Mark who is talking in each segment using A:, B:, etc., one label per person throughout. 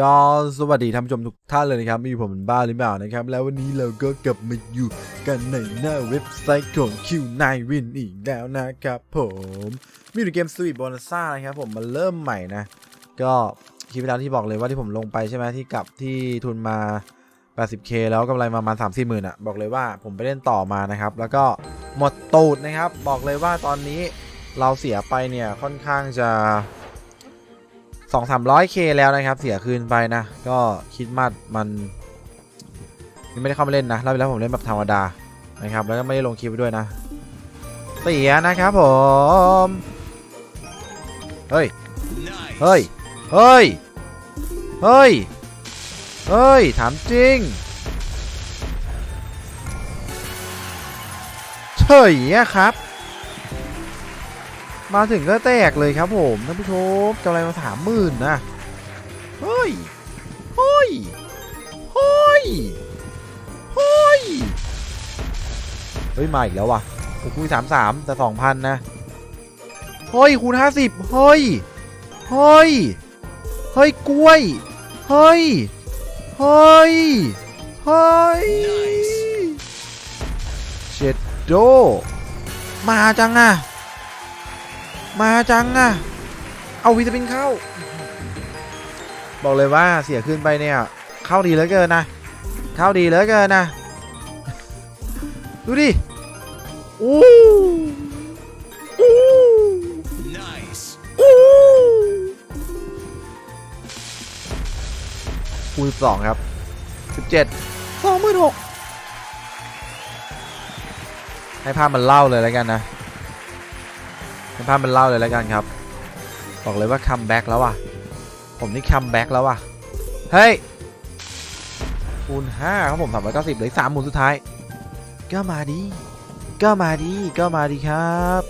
A: ก็สวัสดีท่านผู้ชมทุกท่านเลยนะครับมีผมเป็นบ้าหรือเปล่านะครับ แล้ววันนี้เราก็กลับมาอยู่กันในหน้าเว็บไซต์ของ Q9 Win อีกแล้วนะครับผมมีอยู่เกม Sweet Bonanza นะครับผมมาเริ่มใหม่นะ ก็คลิปที่แล้วที่บอกเลยว่าที่ผมลงไปใช่ไหมที่กลับที่ทุนมา 80k แล้วกำไรมาประมาณ 3 4หมื่นอะ บอกเลยว่าผมไปเล่นต่อมานะครับ แล้วก็หมดตูดนะครับ บอกเลยว่าตอนนี้เราเสียไปเนี่ยค่อนข้างจะ 2 3 0 0 k แล้วนะครับ เสียคืนไปนะ ก็คิดมาดมันยังไม่ได้เข้ามาเล่นนะรอบที่แล้วผมเล่นแบบธรรมดานะครับ แล้วก็ไม่ได้ลงคลิปไว้ด้วยนะเสียนะครับผมเฮ้ยเฮ้ยเฮ้ยเฮ้ยเฮ้ยถามจริงเฉยอะครับ มาถึงก็แตกเลยครับผมท่านผู้ชมกำไรมาสามหมื่นนะเฮ้ยเฮ้ยเฮ้ยเฮ้ยเฮ้ย มาอีกแล้วว่ะโอ้คูณสามสามแต่สองพันนะ เฮ้ย คูณห้าสิบเฮ้ย เฮ้ย เฮ้ย กล้วย เฮ้ย เฮ้ย เฮ้ยเช็ดโด มาจังอะ มาจังอะเอาวิตามินเข้า บอกเลยว่าเสียขึ้นไปเนี่ย เข้าดีเหลือเกินนะ เข้าดีเหลือเกินนะ ดูดิอู้อู้อู้คูณสองครับสิบเจ็ดสองหมื่นหกให้ภาพมันเล่าเลยแล้วกันนะ ภาพมันเล่าเลยแล้วกันครับ บอกเลยว่าคัมแบ็กแล้วว่ะ ผมนี่คัมแบ็กแล้วว่ะ เฮ้ย คูณห้าครับผมสามร้อยเก้าสิบเลยสามหมุนสุดท้าย ก็มาดี ก็มาดี ก็มาดีครับ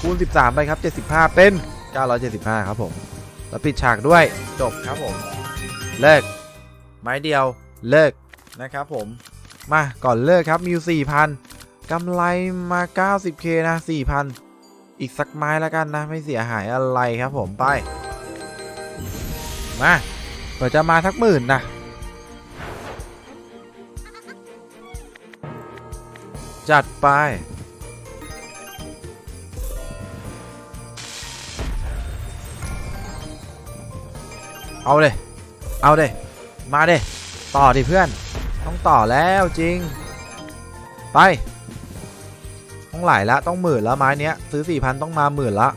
A: คูณ13ไปครับ75เป็น975ครับผม แล้วปิดฉากด้วย จบครับผม เลิก ไม้เดียว เลิกนะครับผม มาก่อนเลิกครับมีอยู่4,000 กำไรมา 90k นะ 4,000 อีกสักไม้แล้วกันนะ ไม่เสียหายอะไรครับผมไป มาเปิดจะมาทักหมื่นนะจัดไป เอาเลย เอาเลย มาเดต่อดิเพื่อน ต้องต่อแล้วจริง ไป ต้องหลายละต้องหมื่นแล้วไม้เนี้ยซื้อสี่พันต้องมาหมื่นละ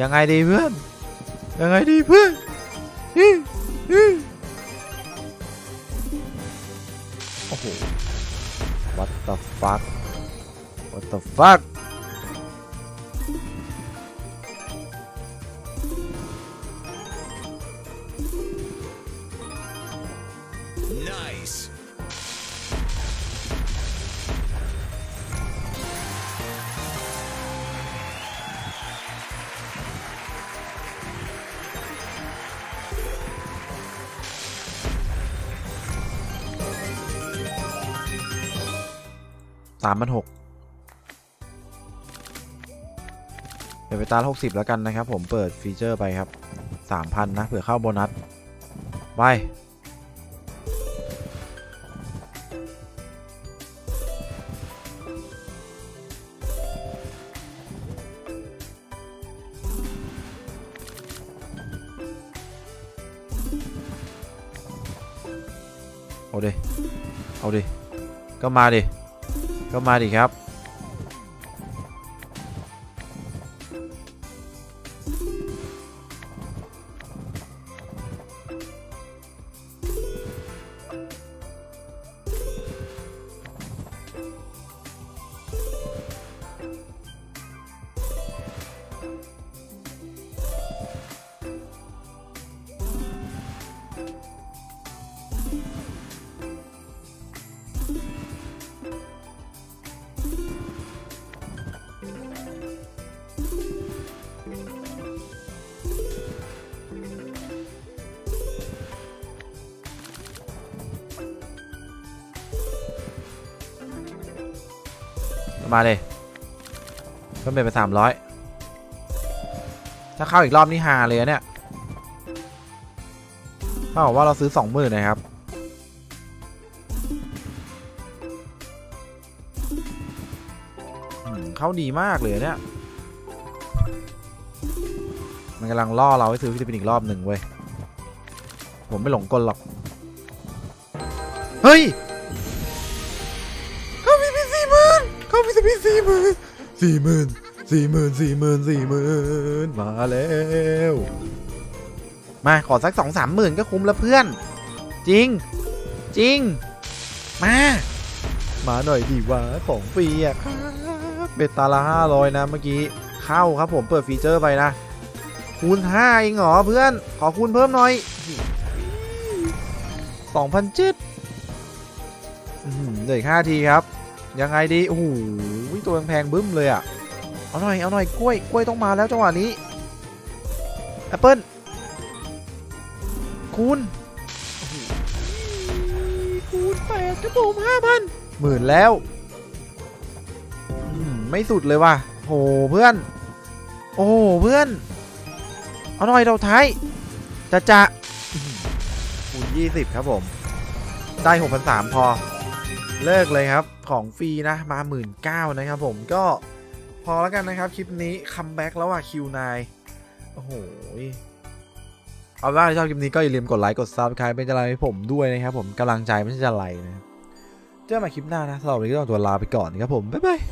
A: ยังไงดีเพื่อนยังไงดีเพื่อนโอ้โห what the fuck what the fuck สามพันหกเดี๋ยวไปตาหกสิบแล้วกันนะครับ ผมเปิดฟีเจอร์ไปครับสามพันนะเผื่อเข้าโบนัส ไปเอาดิ เอาดิ ก็มาดิ ก็มาดิครับ มาเลยเพิ่มเป็นไปสามร้อยถ้าเข้าอีกรอบนี่ฮาเลยเนี่ยถ้าบอกว่าเราซื้อสองหมื่นนะครับเข้าดีมากเลยเนี่ย มันกำลังล่อเราให้ซื้อฟิลิปปินส์อีกรอบหนึ่งเว้ย ผมไม่หลงกลหรอก เฮ้ย สี่หมื่นสี่หมื่นสี่หมื่นสี่หมื่นสี่หมื่นมาแล้ว มาขอสักสองสามหมื่นก็คุ้มล้วเพื่อน จริง จริง มา มาหน่อยดีวะของฟรีอะครับเบตาละห้าร้อยนะเมื่อกี้ เข้าครับผมเปิดฟีเจอร์ไปนะ คูณห้าเองเหรอเพื่อน ขอคูณเพิ่มหน่อยสองพันเจ็ดเหลืออีกห้าทีครับ ยังไงดี โอ้โหตัวแพงๆบึ้มเลยอะเอาหน่อย เอาหน่อย กล้วย กล้วยต้องมาแล้วจังหวะนี้ แอปเปิ้ล คูณ คูณแปดครับผมห้าพันหมื่นแล้ว ไม่สุดเลยว่ะโหเพื่อน โอ้เพื่อน เอาหน่อยเราท้าย จะจะคูณยี่สิบครับผม ได้หกพันสามพอ เลิกเลยครับ ของฟรีนะมาหมื่นเก้านะครับผมก็พอแล้วกันนะครับ คลิปนี้คัมแบ็กแล้วอะคิวนายโอ้โหเอาว่าชอบคลิปนี้ก็อย่าลืมกดไลค์กดซับสไครป์เป็นกำลังให้ผมด้วยนะครับผมกำลังใจไม่ใช่จะไลนะเจอกันใหม่คลิปหน้านะสำหรับวันนี้ก็ต้องตัวลาไปก่อนนะครับผมบ๊ายบาย